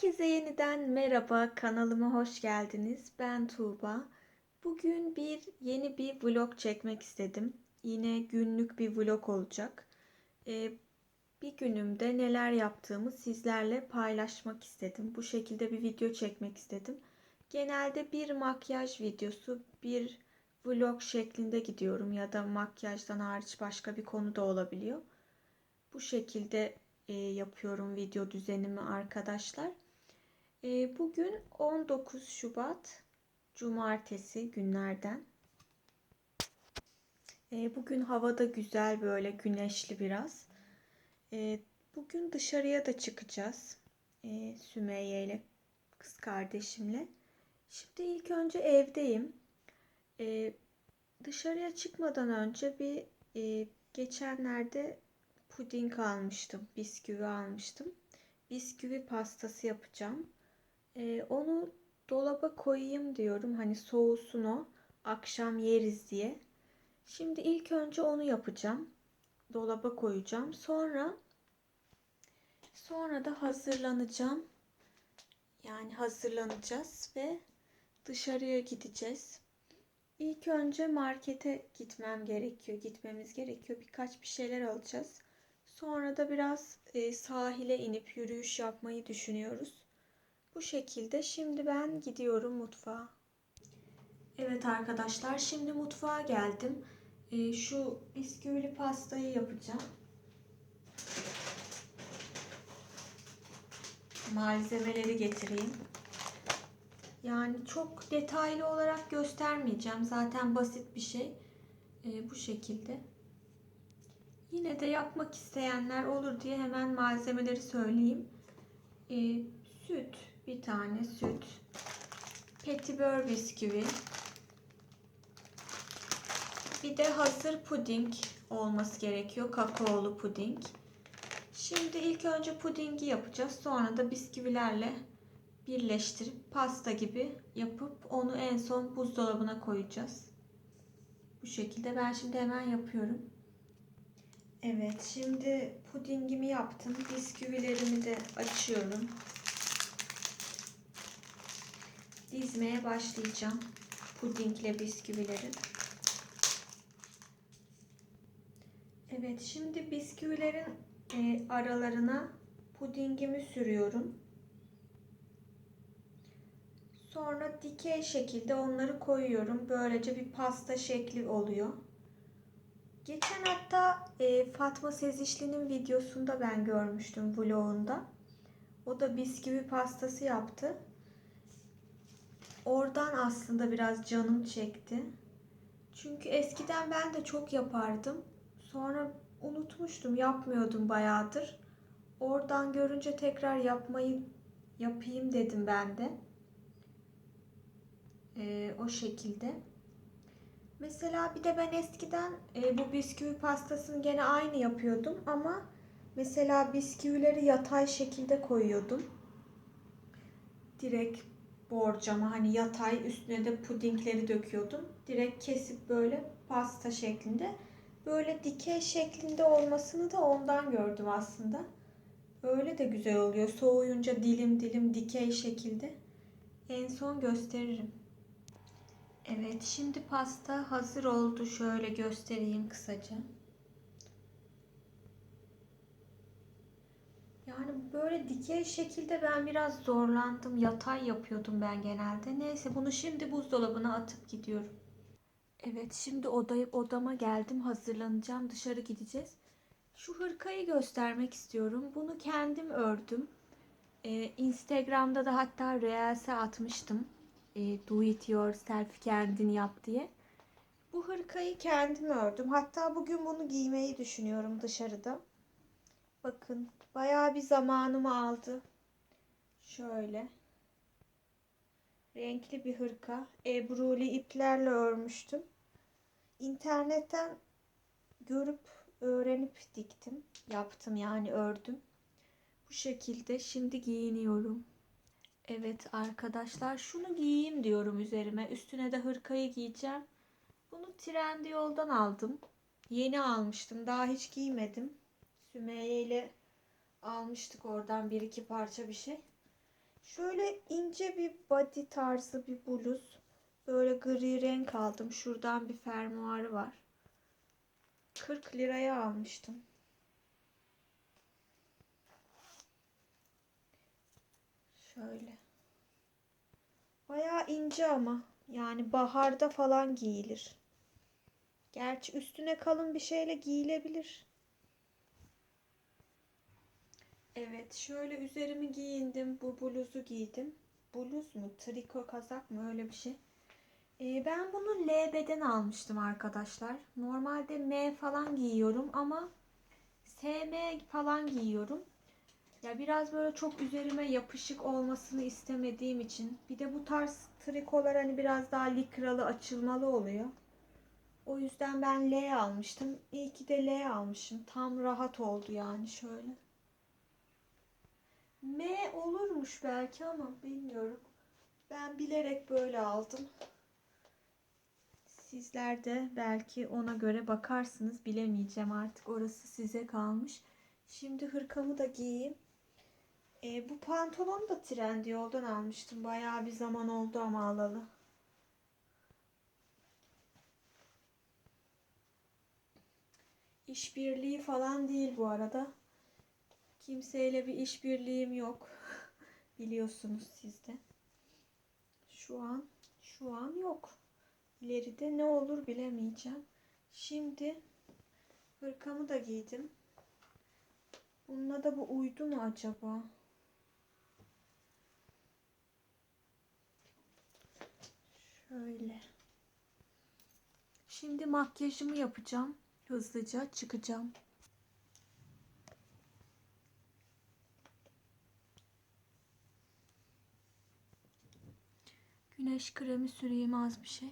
Herkese yeniden merhaba, kanalıma hoş geldiniz. Ben Tuğba. Bugün bir yeni bir vlog çekmek istedim. Yine günlük bir vlog olacak. Ee, bir günümde neler yaptığımı sizlerle paylaşmak istedim. Bu şekilde bir video çekmek istedim. Genelde bir makyaj videosu, bir vlog şeklinde gidiyorum ya da makyajdan hariç başka bir konu da olabiliyor. Bu şekilde e, yapıyorum video düzenimi arkadaşlar. E, bugün 19 Şubat Cumartesi günlerden. E, bugün havada güzel böyle güneşli biraz. E, bugün dışarıya da çıkacağız. Sümeyye ile kız kardeşimle. Şimdi ilk önce evdeyim. Dışarıya çıkmadan önce bir e, geçenlerde puding almıştım. Bisküvi almıştım. Bisküvi pastası yapacağım. Ee, onu dolaba koyayım diyorum. Hani soğusun o. Akşam yeriz diye. Şimdi ilk önce onu yapacağım. Dolaba koyacağım. Sonra sonra da hazırlanacağım. Yani hazırlanacağız ve dışarıya gideceğiz. İlk önce markete gitmem gerekiyor. Gitmemiz gerekiyor. Birkaç bir şeyler alacağız. Sonra da biraz e, sahile inip yürüyüş yapmayı düşünüyoruz. Bu şekilde şimdi ben gidiyorum mutfağa. Evet arkadaşlar şimdi mutfağa geldim. E, şu bisküvili pastayı yapacağım. Malzemeleri getireyim. Yani çok detaylı olarak göstermeyeceğim. Zaten basit bir şey. E, bu şekilde. Yine de yapmak isteyenler olur diye hemen malzemeleri söyleyeyim. E, süt, bir tane süt. Petibör bisküvi. Bir de hazır puding olması gerekiyor. Kakaolu puding. Şimdi ilk önce pudingi yapacağız. Sonra da bisküvilerle birleştirip pasta gibi yapıp onu en son buzdolabına koyacağız. Bu şekilde ben şimdi hemen yapıyorum. Evet, şimdi pudingimi yaptım. Bisküvilerimi de açıyorum. Dizmeye başlayacağım. Pudingle bisküvileri. Evet, şimdi bisküvilerin e, aralarına pudingimi sürüyorum. Sonra dikey şekilde onları koyuyorum. Böylece bir pasta şekli oluyor. Geçen hatta e, Fatma Sezişli'nin videosunda ben görmüştüm vlogunda. O da bisküvi pastası yaptı. Oradan aslında biraz canım çekti. Çünkü eskiden ben de çok yapardım. Sonra unutmuştum, yapmıyordum bayağıdır. Oradan görünce tekrar yapmayı yapayım dedim ben de. Ee, o şekilde. Mesela bir de ben eskiden e, bu bisküvi pastasını gene aynı yapıyordum ama mesela bisküvileri yatay şekilde koyuyordum. Direkt borcama hani yatay üstüne de pudingleri döküyordum. Direkt kesip böyle pasta şeklinde. Böyle dikey şeklinde olmasını da ondan gördüm aslında. Öyle de güzel oluyor. Soğuyunca dilim dilim dikey şekilde. En son gösteririm. Evet, şimdi pasta hazır oldu. Şöyle göstereyim kısaca. Yani böyle dikey şekilde ben biraz zorlandım. Yatay yapıyordum ben genelde. Neyse bunu şimdi buzdolabına atıp gidiyorum. Evet, şimdi odaya, odama geldim. Hazırlanacağım. Dışarı gideceğiz. Şu hırkayı göstermek istiyorum. Bunu kendim ördüm. Ee, Instagram'da da hatta Reels'e atmıştım e, do it yourself kendin yap diye. Bu hırkayı kendim ördüm. Hatta bugün bunu giymeyi düşünüyorum dışarıda. Bakın bayağı bir zamanımı aldı. Şöyle. Renkli bir hırka. Ebruli iplerle örmüştüm. İnternetten görüp öğrenip diktim. Yaptım yani ördüm. Bu şekilde şimdi giyiniyorum. Evet arkadaşlar şunu giyeyim diyorum üzerime. Üstüne de hırkayı giyeceğim. Bunu Trendyol'dan aldım. Yeni almıştım. Daha hiç giymedim. Sümeyye ile almıştık oradan bir iki parça bir şey. Şöyle ince bir body tarzı bir bluz. Böyle gri renk aldım. Şuradan bir fermuarı var. 40 liraya almıştım. Şöyle. Bayağı ince ama. Yani baharda falan giyilir. Gerçi üstüne kalın bir şeyle giyilebilir. Evet, şöyle üzerimi giyindim. Bu bluzu giydim. Bluz mu? Triko kazak mı? Öyle bir şey. Ee, ben bunu L beden almıştım arkadaşlar. Normalde M falan giyiyorum ama SM falan giyiyorum. Ya biraz böyle çok üzerime yapışık olmasını istemediğim için. Bir de bu tarz trikolar hani biraz daha likralı açılmalı oluyor. O yüzden ben L almıştım. İyi ki de L almışım. Tam rahat oldu yani şöyle. M olurmuş belki ama bilmiyorum. Ben bilerek böyle aldım. Sizler de belki ona göre bakarsınız. Bilemeyeceğim artık. Orası size kalmış. Şimdi hırkamı da giyeyim. E, bu pantolonu da Trendyol'dan almıştım. Bayağı bir zaman oldu ama alalı. İşbirliği falan değil bu arada. Kimseyle bir işbirliğim yok. Biliyorsunuz siz de. Şu an şu an yok. İleride ne olur bilemeyeceğim. Şimdi hırkamı da giydim. Bununla da bu uydu mu acaba? Şöyle. Şimdi makyajımı yapacağım. Hızlıca çıkacağım. Güneş kremi süreyim az bir şey.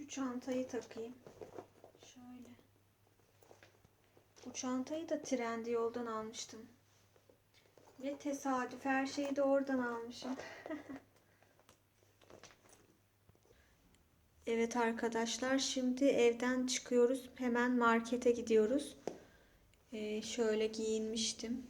Şu çantayı takayım. Şöyle. Bu çantayı da Trendyol'dan almıştım. Ne tesadüf her şeyi de oradan almışım. evet arkadaşlar şimdi evden çıkıyoruz. Hemen markete gidiyoruz. Ee, şöyle giyinmiştim.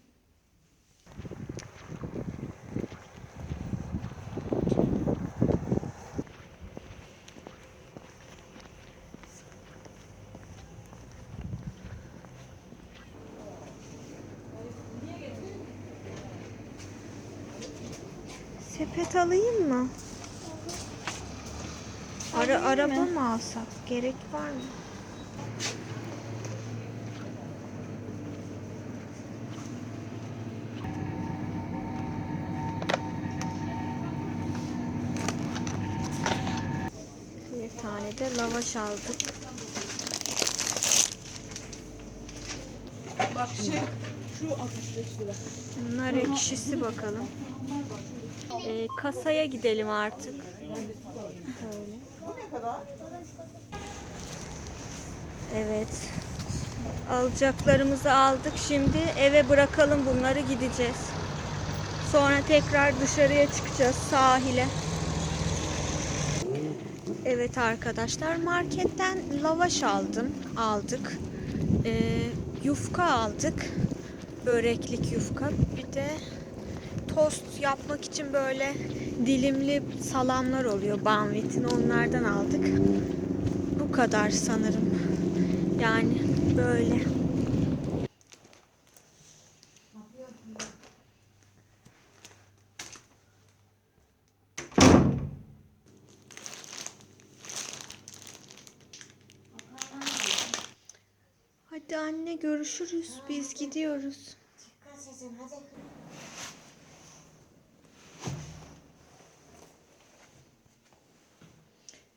Sepet alayım mı? Ara, araba mı alsak? Gerek var mı? Bir tane de lavaş aldık. Bak şey şu 65 lira. Bunlar ekşisi bakalım. Ee, kasaya gidelim artık. Evet. Alacaklarımızı aldık. Şimdi eve bırakalım bunları gideceğiz. Sonra tekrar dışarıya çıkacağız sahile. Evet arkadaşlar marketten lavaş aldım. Aldık. Ee, yufka aldık. Böreklik yufka. Bir de tost yapmak için böyle dilimli salamlar oluyor. Banvit'in onlardan aldık. Bu kadar sanırım. Yani böyle. Görüşürüz. Biz gidiyoruz.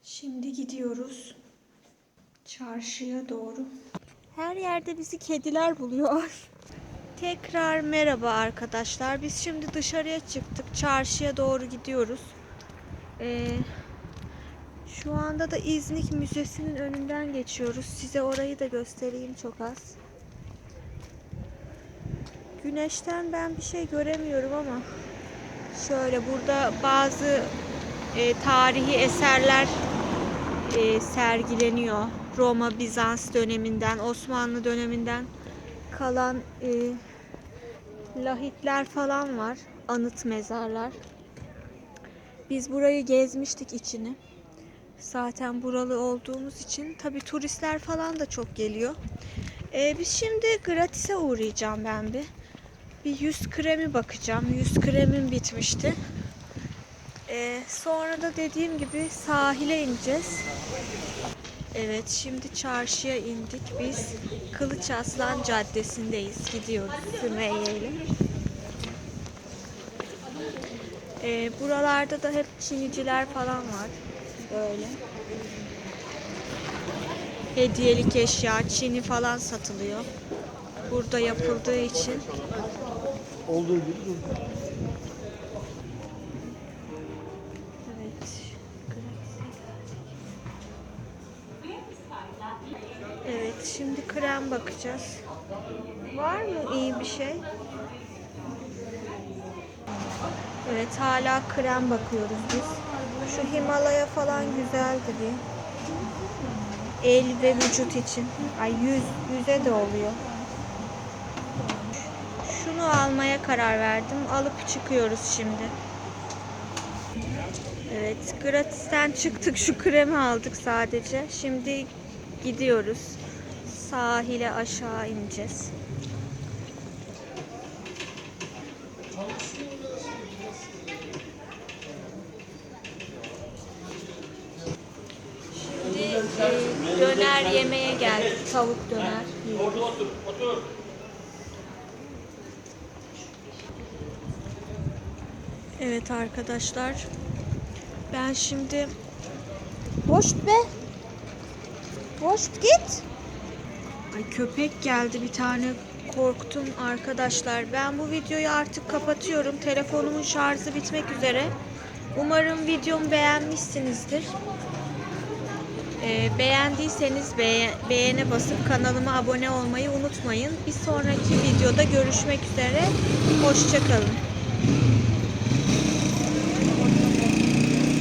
Şimdi gidiyoruz. Çarşıya doğru. Her yerde bizi kediler buluyor. Tekrar merhaba arkadaşlar. Biz şimdi dışarıya çıktık. Çarşıya doğru gidiyoruz. Ee, şu anda da İznik Müzesi'nin önünden geçiyoruz. Size orayı da göstereyim çok az. Güneşten ben bir şey göremiyorum ama şöyle burada bazı e, tarihi eserler e, sergileniyor. Roma, Bizans döneminden, Osmanlı döneminden kalan e, lahitler falan var. Anıt mezarlar. Biz burayı gezmiştik içini. Zaten buralı olduğumuz için tabi turistler falan da çok geliyor. E, biz şimdi gratis'e uğrayacağım ben bir. Bir yüz kremi bakacağım. Yüz kremim bitmişti. Ee, sonra da dediğim gibi sahile ineceğiz. Evet şimdi çarşıya indik biz. Kılıç Aslan Caddesi'ndeyiz. Gidiyoruz Sümeyye ile. Ee, buralarda da hep çiniciler falan var. Böyle. Hediyelik eşya, çini falan satılıyor. Burada yapıldığı için. Olduğu gibi dur. Evet. Şimdi krem bakacağız. Var mı iyi bir şey? Evet, hala krem bakıyoruz biz. Şu Himalaya falan güzeldi bir. El ve vücut için. Ay yüz, yüze de oluyor. Şunu almaya karar verdim. Alıp çıkıyoruz şimdi. Evet, gratisten çıktık. Şu kremi aldık sadece. Şimdi gidiyoruz. Sahile aşağı ineceğiz. Şimdi e, döner yemeye geldik. Tavuk döner. Evet arkadaşlar. Ben şimdi Boş be. Boş git. Ay köpek geldi bir tane. Korktum arkadaşlar. Ben bu videoyu artık kapatıyorum. Telefonumun şarjı bitmek üzere. Umarım videomu beğenmişsinizdir. Ee, beğendiyseniz beğe- beğene basıp kanalıma abone olmayı unutmayın. Bir sonraki videoda görüşmek üzere. Hoşçakalın.